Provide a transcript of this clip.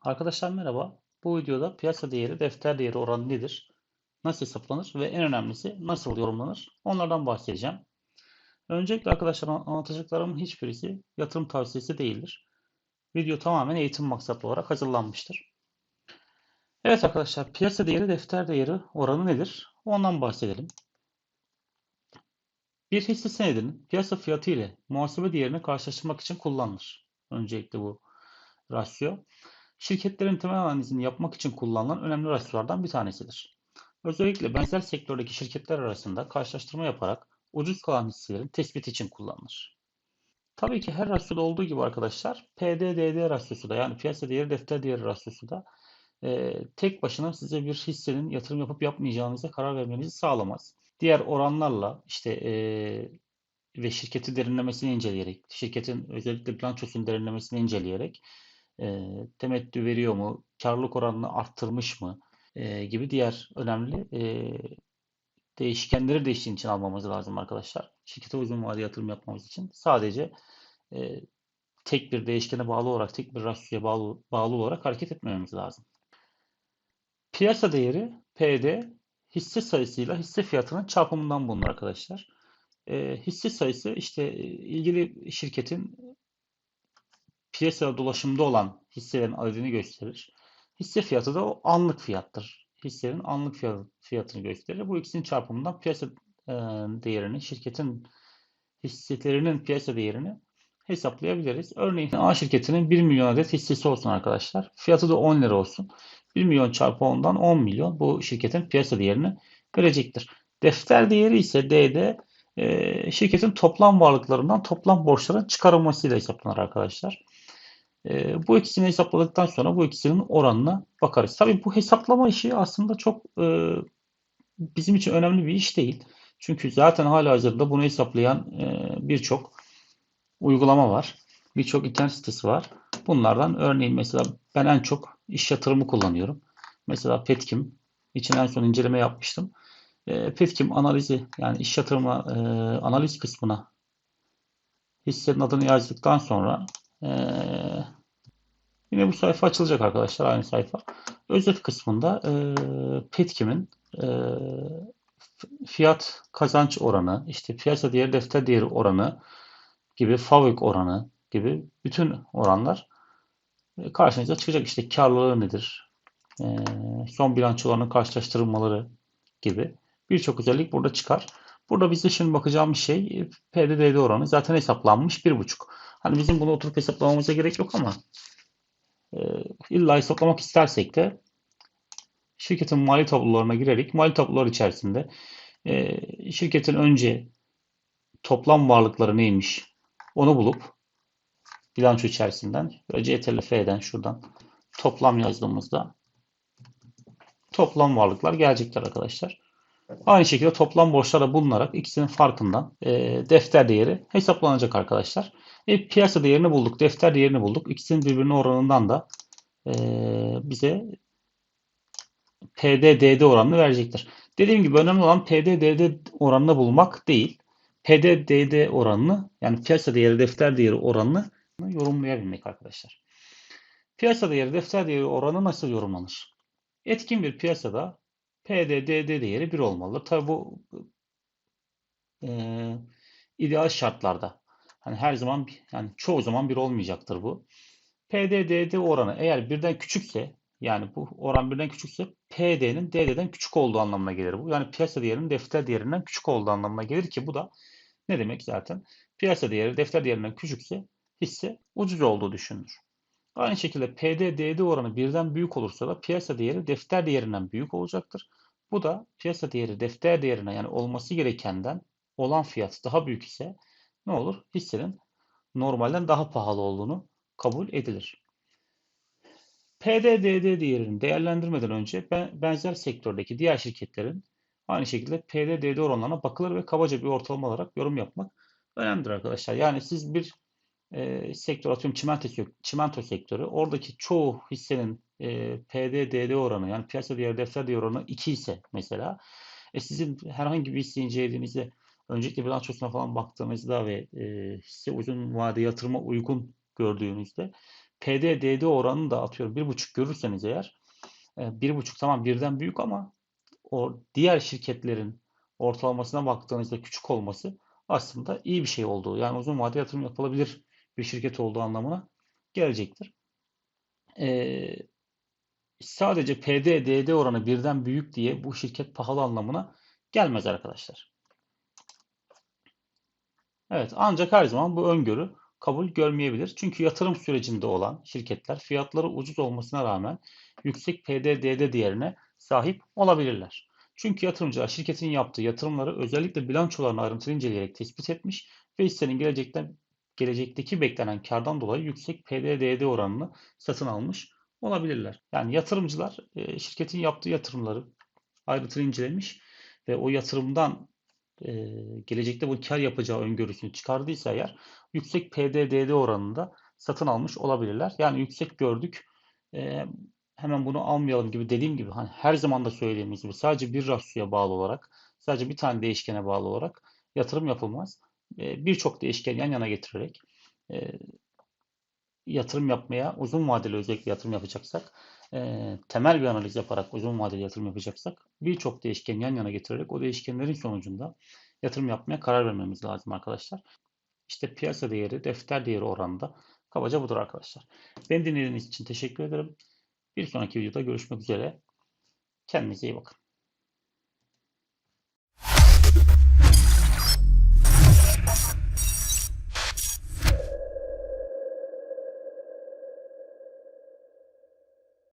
Arkadaşlar merhaba. Bu videoda piyasa değeri, defter değeri oranı nedir? Nasıl hesaplanır ve en önemlisi nasıl yorumlanır? Onlardan bahsedeceğim. Öncelikle arkadaşlar anlatacaklarımın hiçbirisi yatırım tavsiyesi değildir. Video tamamen eğitim maksatlı olarak hazırlanmıştır. Evet arkadaşlar piyasa değeri, defter değeri oranı nedir? Ondan bahsedelim. Bir hisse senedinin piyasa fiyatı ile muhasebe değerini karşılaştırmak için kullanılır. Öncelikle bu rasyo şirketlerin temel analizini yapmak için kullanılan önemli rasyolardan bir tanesidir. Özellikle benzer sektördeki şirketler arasında karşılaştırma yaparak ucuz kalan hisselerin tespiti için kullanılır. Tabii ki her rasyoda olduğu gibi arkadaşlar PDDD rasyosu da yani piyasa değeri defter değeri rasyosu da e, tek başına size bir hissenin yatırım yapıp yapmayacağınıza karar vermenizi sağlamaz. Diğer oranlarla işte e, ve şirketi derinlemesine inceleyerek, şirketin özellikle bilançosunu derinlemesine inceleyerek e, temettü veriyor mu, karlılık oranını arttırmış mı e, gibi diğer önemli e, değişkenleri değiştiğin için almamız lazım arkadaşlar. Şirkete uzun vadeli yatırım yapmamız için sadece e, tek bir değişkene bağlı olarak, tek bir rasyoya bağlı, bağlı olarak hareket etmememiz lazım. Piyasa değeri PD hisse sayısıyla hisse fiyatının çarpımından bulunur arkadaşlar. E, hisse sayısı işte ilgili şirketin piyasada dolaşımda olan hisselerin adedini gösterir. Hisse fiyatı da o anlık fiyattır. Hissenin anlık fiyatını gösterir. Bu ikisinin çarpımından piyasa e, değerini, şirketin hisselerinin piyasa değerini hesaplayabiliriz. Örneğin A şirketinin 1 milyon adet hissesi olsun arkadaşlar. Fiyatı da 10 lira olsun. 1 milyon çarpı 10'dan 10 milyon bu şirketin piyasa değerini verecektir. Defter değeri ise D'de e, şirketin toplam varlıklarından toplam borçların çıkarılmasıyla hesaplanır arkadaşlar. E, bu ikisini hesapladıktan sonra bu ikisinin oranına bakarız. Tabii bu hesaplama işi aslında çok e, bizim için önemli bir iş değil. Çünkü zaten hala hazırda bunu hesaplayan e, birçok uygulama var. Birçok internet sitesi var. Bunlardan örneğin mesela ben en çok iş yatırımı kullanıyorum. Mesela Petkim için en son inceleme yapmıştım. E, Petkim analizi yani iş yatırımı e, analiz kısmına hissenin adını yazdıktan sonra e, yine bu sayfa açılacak arkadaşlar aynı sayfa. Özet kısmında e, Petkim'in e, fiyat kazanç oranı, işte piyasa değeri defter değeri oranı gibi FAVÖK oranı gibi bütün oranlar e, karşınıza çıkacak. İşte karlılığı nedir? E, son bilançolarının karşılaştırılmaları gibi birçok özellik burada çıkar. Burada bize şimdi bakacağımız şey e, PDDD oranı zaten hesaplanmış 1.5. Hani bizim bunu oturup hesaplamamıza gerek yok ama e, illa hesaplamak istersek de şirketin mali tablolarına girerek mali tablolar içerisinde e, şirketin önce toplam varlıkları neymiş onu bulup bilanço içerisinden böyle CTRL-F'den şuradan toplam yazdığımızda toplam varlıklar gelecekler arkadaşlar. Aynı şekilde toplam borçlara bulunarak ikisinin farkından e, defter değeri hesaplanacak arkadaşlar. E, piyasa değerini bulduk, defter değerini bulduk. İkisinin birbirine oranından da e, bize PDDD oranını verecektir. Dediğim gibi önemli olan PDDD oranını bulmak değil. PDDD oranını yani piyasa değeri defter değeri oranını yorumlayabilmek arkadaşlar. Piyasa değeri defter değeri oranı nasıl yorumlanır? Etkin bir piyasada PDDD değeri 1 olmalı. Tabi bu e, ideal şartlarda. Hani her zaman yani çoğu zaman 1 olmayacaktır bu. PDDD oranı eğer birden küçükse yani bu oran birden küçükse PD'nin DD'den küçük olduğu anlamına gelir bu. Yani piyasa değerinin defter değerinden küçük olduğu anlamına gelir ki bu da ne demek zaten? Piyasa değeri defter değerinden küçükse hisse ucuz olduğu düşünülür. Aynı şekilde PD-DD oranı birden büyük olursa da piyasa değeri defter değerinden büyük olacaktır. Bu da piyasa değeri defter değerine yani olması gerekenden olan fiyat daha büyük ise ne olur? Hissenin normalden daha pahalı olduğunu kabul edilir. PD-DD değerini değerlendirmeden önce benzer sektördeki diğer şirketlerin aynı şekilde PD-DD oranlarına bakılır ve kabaca bir ortalama olarak yorum yapmak önemlidir arkadaşlar. Yani siz bir e, sektör atıyorum çimento, çimento sektörü. Oradaki çoğu hissenin e, PD-DD oranı yani piyasa değeri defter değeri oranı 2 ise mesela e, sizin herhangi bir hisse incelediğinizde öncelikle bilançosuna falan baktığınızda ve e, hisse uzun vade yatırıma uygun gördüğünüzde PD-DD oranını da atıyorum 1.5 görürseniz eğer e, 1.5 tamam birden büyük ama o diğer şirketlerin ortalamasına baktığınızda küçük olması aslında iyi bir şey olduğu yani uzun vadeli yatırım yapılabilir bir şirket olduğu anlamına gelecektir. Ee, sadece PD-DD oranı birden büyük diye bu şirket pahalı anlamına gelmez arkadaşlar. Evet ancak her zaman bu öngörü kabul görmeyebilir. Çünkü yatırım sürecinde olan şirketler fiyatları ucuz olmasına rağmen yüksek PD-DD değerine sahip olabilirler. Çünkü yatırımcılar şirketin yaptığı yatırımları özellikle bilançolarını ayrıntılı inceleyerek tespit etmiş ve hissenin gelecekten gelecekteki beklenen kardan dolayı yüksek PD-DD oranını satın almış olabilirler. Yani yatırımcılar e, şirketin yaptığı yatırımları ayrıntılı incelemiş ve o yatırımdan e, gelecekte bu kar yapacağı öngörüsünü çıkardıysa eğer yüksek PD-DD oranında satın almış olabilirler. Yani yüksek gördük e, hemen bunu almayalım gibi dediğim gibi hani her zaman da söylediğimiz gibi sadece bir rasyoya bağlı olarak sadece bir tane değişkene bağlı olarak yatırım yapılmaz. E, Birçok değişken yan yana getirerek e, yatırım yapmaya uzun vadeli özellikle yatırım yapacaksak e, temel bir analiz yaparak uzun vadeli yatırım yapacaksak birçok değişken yan yana getirerek o değişkenlerin sonucunda yatırım yapmaya karar vermemiz lazım arkadaşlar. İşte piyasa değeri, defter değeri oranında kabaca budur arkadaşlar. Beni dinlediğiniz için teşekkür ederim. Bir sonraki videoda görüşmek üzere. Kendinize iyi bakın.